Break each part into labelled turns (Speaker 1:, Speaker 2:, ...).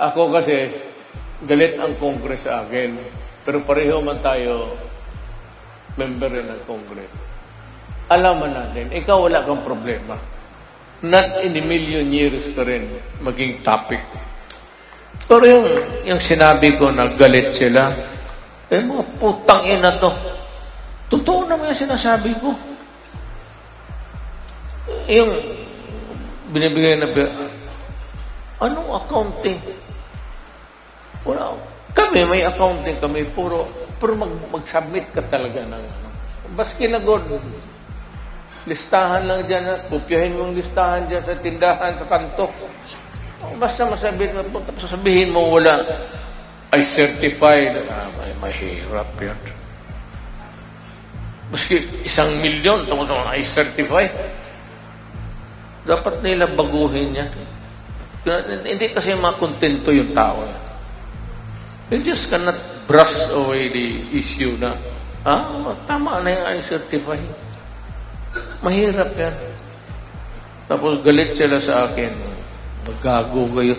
Speaker 1: Ako kasi, galit ang Congress sa akin. Pero pareho man tayo, member rin ng Congress. Alaman natin, ikaw wala kang problema. Not in a million years ka rin maging topic. Pero yung, yung sinabi ko na galit sila, eh mga putang ina to. Totoo naman yung sinasabi ko. Yung binibigay na anong accounting? Wala. Kami, may accounting kami, puro, puro mag, mag-submit ka talaga ng ano. Baski na God, listahan lang dyan, kopyahin mong listahan dyan sa tindahan, sa kanto. Basta masabihin mo, sasabihin mo wala, I certified. Ah, may mahirap yan. Maski isang milyon, tapos I certify. Dapat nila baguhin yan. Hindi kasi makontento yung tao. You just cannot brush away the issue na, ah, tama na yung I certify. Mahirap yan. Tapos galit sila sa akin. Magago kayo.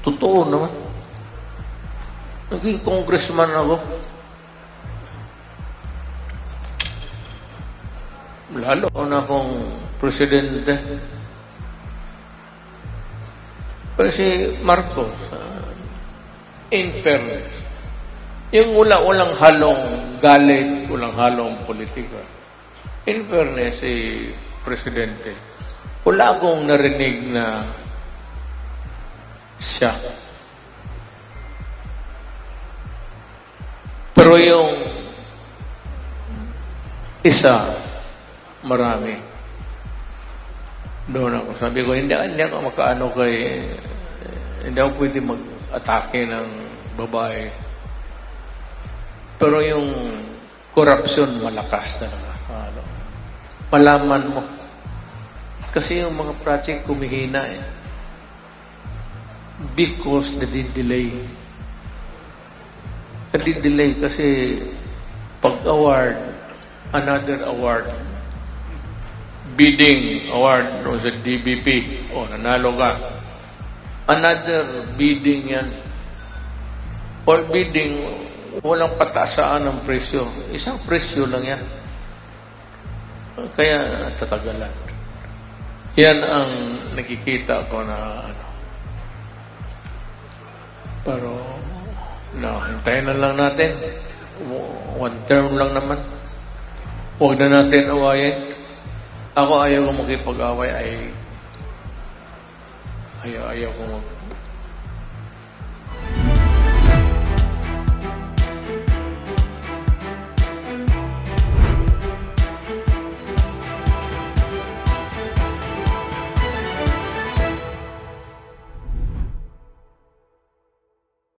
Speaker 1: Totoo naman. Naging congressman ako. Lalo na akong presidente. Kasi Marcos, ah, in fairness, yung wala walang halong galit, walang halong politika. In fairness, si Presidente, wala akong narinig na siya. Pero yung isa, marami. Doon ako. Sabi ko, hindi, hindi ako makaano kay, hindi ako pwede mag-atake ng babae. Pero yung corruption, malakas talaga. Ano, malaman mo. Kasi yung mga project kumihina eh. Because nadidelay. Nadidelay kasi pag-award, another award, bidding award no, sa DBP, o nanalo ka, another bidding yan. All bidding, walang patasaan ng presyo. Isang presyo lang yan. Kaya tatagalan. Yan ang nakikita ko na ano. Pero, no, hintayin na lang natin. One term lang naman. Huwag na natin awayin. Ako ayaw ko makipag-away 哎呀，哎呀，我。